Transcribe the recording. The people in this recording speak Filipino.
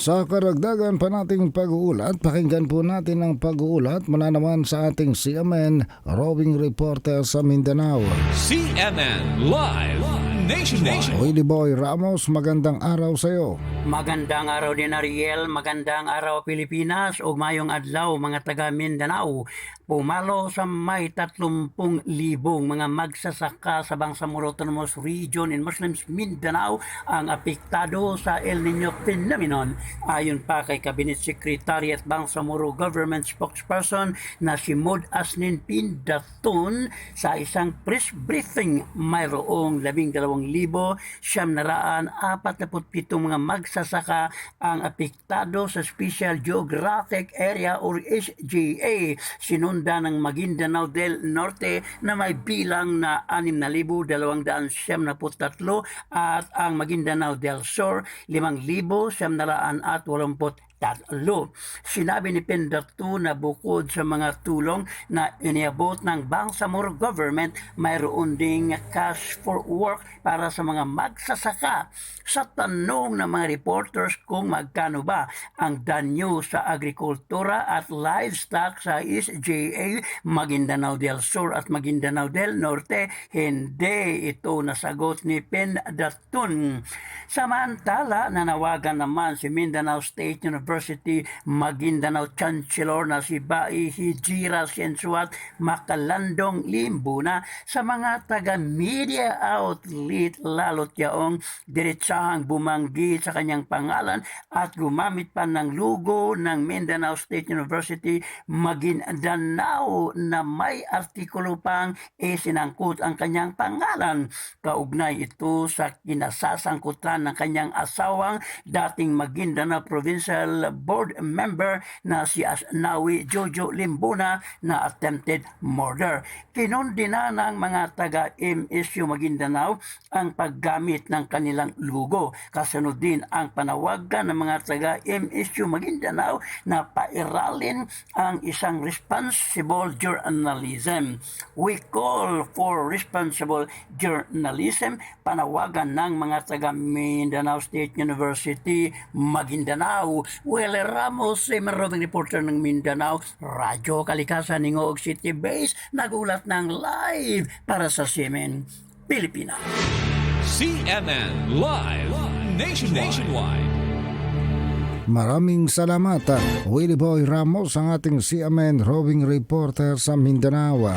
Sa karagdagan pa nating pag-uulat, pakinggan po natin ang pag-uulat mula naman sa ating CMN roving reporter sa Mindanao. CNN Live Nation Nationwide. Willie Boy Ramos, magandang araw sa iyo. Magandang araw din Ariel, magandang araw Pilipinas, ugmayong adlaw mga taga Mindanao. Pumalo sa may 30,000 mga magsasaka sa Bangsamoro Autonomous Region in Muslims Mindanao ang apektado sa El Nino phenomenon. Ayon pa kay Cabinet Secretary at Bangsamoro Government Spokesperson na si Mod Asnin Pindaton sa isang press briefing mayroong labing dalawang 747 mga magsasaka ang apektado sa Special Geographic Area or SGA sinunda ng Maguindanao del Norte na may bilang na 6,273 at ang Maguindanao del Sur 5,780 tatlo. Sinabi ni Pindarto na bukod sa mga tulong na iniabot ng Bangsamoro government, mayroon ding cash for work para sa mga magsasaka. Sa tanong ng mga reporters kung magkano ba ang danyo sa agrikultura at livestock sa SJA, Maguindanao del Sur at Maguindanao del Norte, hindi ito nasagot ni Pendatun. Samantala, nanawagan naman si Mindanao State University Maguindanao Chancellor na si Bai Hijira Sensuat Makalandong Limbuna sa mga taga-media outlet lalo't yaong diretsahang bumanggi sa kanyang pangalan at gumamit pa ng logo ng Mindanao State University Maguindanao na may artikulo pang isinangkot ang kanyang pangalan. Kaugnay ito sa kinasasangkutan ng kanyang asawang dating Maguindanao Provincial Board member na si Asnawi Jojo Limbuna na attempted murder. Kinundina ng mga taga MSU Maguindanao ang paggamit ng kanilang logo. Kasunod din ang panawagan ng mga taga MSU Maguindanao na pairalin ang isang responsible journalism. We call for responsible journalism. Panawagan ng mga taga Mindanao State University, Maguindanao. Well, Ramos, eh, maraming reporter ng Mindanao, Radyo Kalikasan, Ningoog City Base, nagulat ng live para sa Simen, Pilipinas. CNN Live Nationwide. Maraming salamat, Willie Boy Ramos, ang ating CMN roving reporter sa Mindanao.